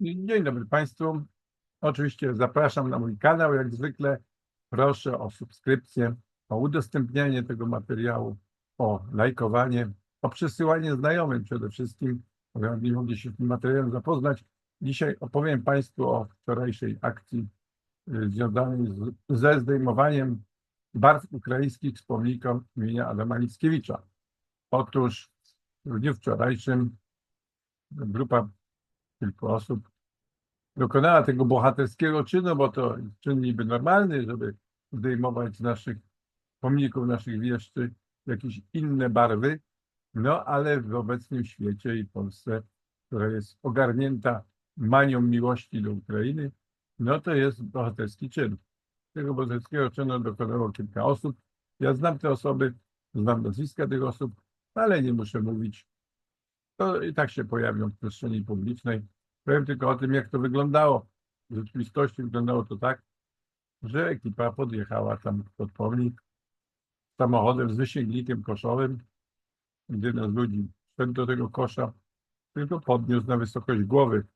Dzień dobry Państwu. Oczywiście zapraszam na mój kanał. Jak zwykle proszę o subskrypcję, o udostępnianie tego materiału, o lajkowanie, o przesyłanie znajomym przede wszystkim, aby oni mogli się z tym materiałem zapoznać. Dzisiaj opowiem Państwu o wczorajszej akcji y, związanej z, ze zdejmowaniem barw ukraińskich z pomnika imienia Adama Mickiewicza. Otóż w dniu wczorajszym grupa kilku osób dokonała tego bohaterskiego czynu, bo to czyn niby normalny, żeby zdejmować z naszych pomników, naszych wieszczy jakieś inne barwy, no ale w obecnym świecie i Polsce, która jest ogarnięta manią miłości do Ukrainy, no to jest bohaterski czyn. Tego bohaterskiego czynu dokonało kilka osób. Ja znam te osoby, znam nazwiska tych osób, ale nie muszę mówić. To i tak się pojawią w przestrzeni publicznej. Powiem tylko o tym, jak to wyglądało. W rzeczywistości wyglądało to tak, że ekipa podjechała tam pod pomnik samochodem z wysięgnikiem koszowym. Jeden z ludzi wszedł do tego kosza, tylko podniósł na wysokość głowy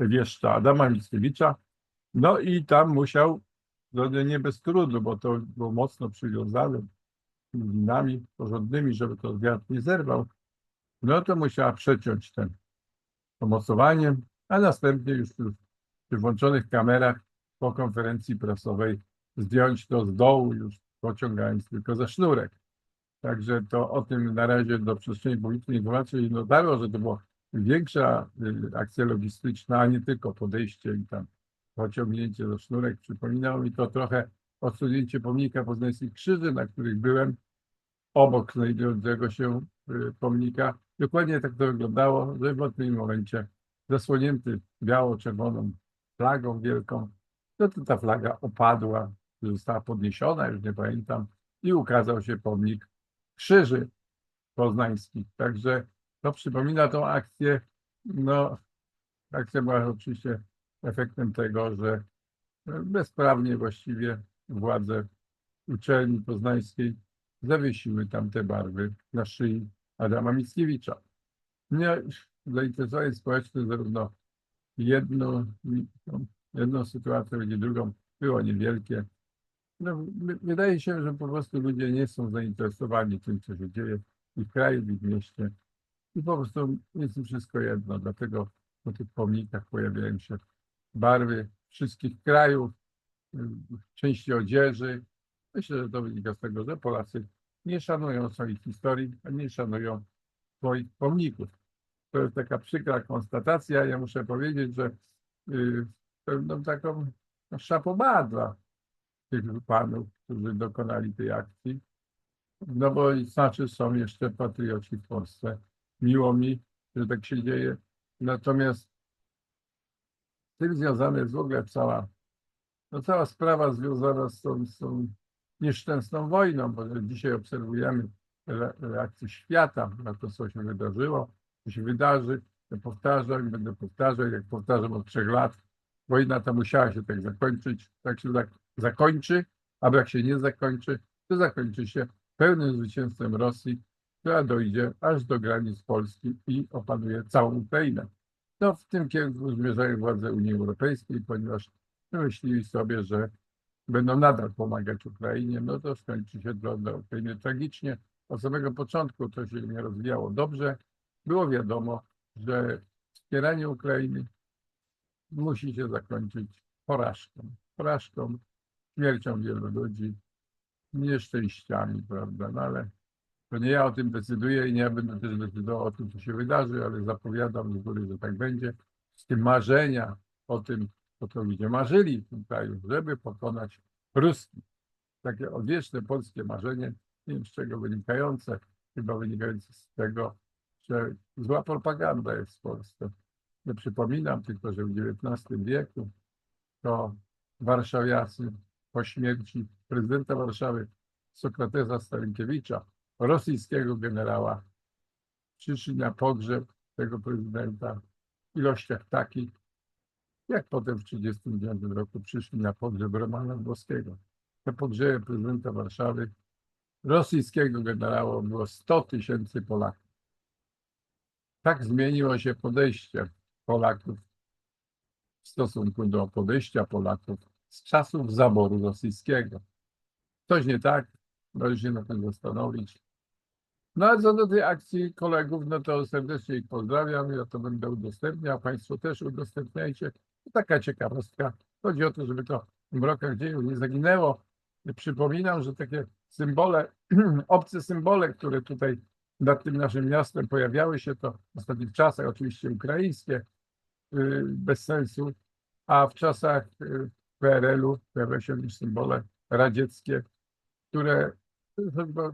wieszcza Adama Mickiewicza. No i tam musiał, no nie bez trudu, bo to było mocno przywiązane linami porządnymi, żeby to wiatr nie zerwał, no to musiała przeciąć ten pomocowaniem, a następnie już przy włączonych kamerach po konferencji prasowej zdjąć to z dołu, już pociągając tylko za sznurek. Także to o tym na razie do przestrzeni publicznej informacji dotarło, że to była większa y, akcja logistyczna, a nie tylko podejście i tam pociągnięcie za sznurek. Przypominało mi to trochę odsunięcie pomnika poznańskich krzyży, na których byłem, obok znajdującego się y, pomnika. Dokładnie tak to wyglądało, że w pewnym momencie zasłonięty biało-czerwoną flagą wielką, no to ta flaga opadła, została podniesiona, już nie pamiętam, i ukazał się pomnik krzyży poznańskich. Także to przypomina tą akcję. No, akcja była oczywiście efektem tego, że bezprawnie właściwie władze uczelni poznańskiej zawiesiły tam te barwy na szyi Adama Mickiewicza. Mnie zainteresowanie społeczne zarówno jedną, jedną sytuacją, jak i drugą było niewielkie. No, wydaje się, że po prostu ludzie nie są zainteresowani tym, co się dzieje i w kraju, i w mieście. I po prostu jest im wszystko jedno. Dlatego na tych pomnikach pojawiają się barwy wszystkich krajów, części odzieży. Myślę, że to wynika z tego, że Polacy nie szanują swoich historii, a nie szanują swoich pomników. To jest taka przykra konstatacja. Ja muszę powiedzieć, że yy, pewną taką dla tych panów, którzy dokonali tej akcji. No bo znaczy są jeszcze patrioci w Polsce. Miło mi, że tak się dzieje. Natomiast z tym związana jest w ogóle cała, no cała sprawa związana z tą, z tą nieszczęsną wojną, bo dzisiaj obserwujemy reakcję świata na to, co się wydarzyło, co się wydarzy. Ja powtarzam, będę powtarzał, jak powtarzam od trzech lat, wojna ta musiała się tak zakończyć, tak się tak zakończy, a jak się nie zakończy, to zakończy się pełnym zwycięstwem Rosji, która dojdzie aż do granic Polski i opanuje całą Ukrainę. No w tym kierunku zmierzają władze Unii Europejskiej, ponieważ myśleli sobie, że będą nadal pomagać Ukrainie, no to skończy się to dla Ukrainy tragicznie. Od samego początku to się nie rozwijało dobrze. Było wiadomo, że wspieranie Ukrainy musi się zakończyć porażką. Porażką, śmiercią wielu ludzi, nieszczęściami, prawda? No ale to nie ja o tym decyduję i nie ja będę też decydował o tym, co się wydarzy, ale zapowiadam z góry, że tak będzie. Z tym marzenia o tym, o to ludzie marzyli w tym kraju, żeby pokonać Ruski. Takie odwieczne polskie marzenie, nie wiem z czego wynikające, chyba wynikające z tego, że zła propaganda jest w Polsce. Nie przypominam tylko, że w XIX wieku to warszawiacy po śmierci prezydenta Warszawy Sokratesa Stalinkiewicza, rosyjskiego generała, przyszli na pogrzeb tego prezydenta w ilościach takich, jak potem w 1939 roku przyszli na pogrzeb Romana Dmowskiego. Na pogrzebie prezydenta Warszawy rosyjskiego generała było 100 tysięcy Polaków. Tak zmieniło się podejście Polaków w stosunku do podejścia Polaków z czasów zaboru rosyjskiego. Coś nie tak, należy się na tym zastanowić. No a co do tej akcji kolegów, no to serdecznie ich pozdrawiam, ja to będę udostępniał, Państwo też udostępniajcie. Taka ciekawostka. Chodzi o to, żeby to w mrokach dziejów nie zaginęło. Przypominam, że takie symbole, obce symbole, które tutaj nad tym naszym miastem pojawiały się, to w ostatnich czasach oczywiście ukraińskie, y, bez sensu, a w czasach y, PRL-u pojawiały się już symbole radzieckie, które chyba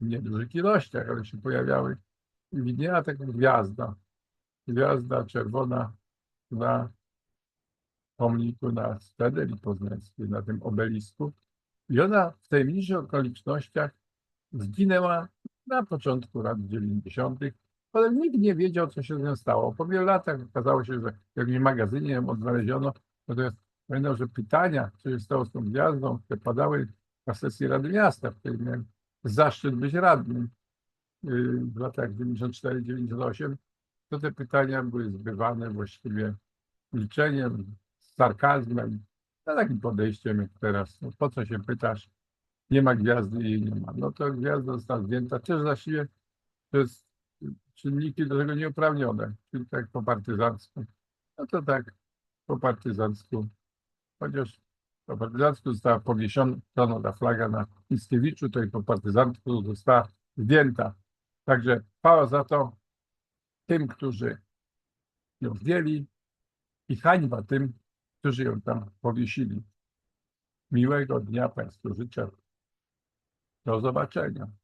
w niedużych ilościach, ale się pojawiały. Widniała taka gwiazda, gwiazda czerwona na pomniku na Stedeli Poznańskiej, na tym obelisku. I ona w tajemniczych okolicznościach zginęła na początku lat 90., ale nikt nie wiedział, co się z nią stało. Po wielu latach okazało się, że w jakimś magazynie ją odnaleziono. Natomiast pamiętam, że pytania, co się stało z tą gwiazdą, te padały na sesji Rady Miasta, w której miałem zaszczyt być radnym yy, w latach 94-98, to te pytania były zbywane właściwie milczeniem, sarkazmem, no takim podejściem jak teraz. No, po co się pytasz? Nie ma gwiazdy jej nie ma. No to gwiazda została zdjęta też właściwie przez czynniki do tego nieuprawnione, czyli tak po partyzancku. No to tak po partyzancku, chociaż po partyzancku została powiesiona ta flaga na Mickiewiczu, to i po partyzancku została zdjęta. Także chwała za to tym, którzy ją zdjęli i hańba tym, którzy ją tam powiesili. Miłego dnia Państwu życzę. Do zobaczenia.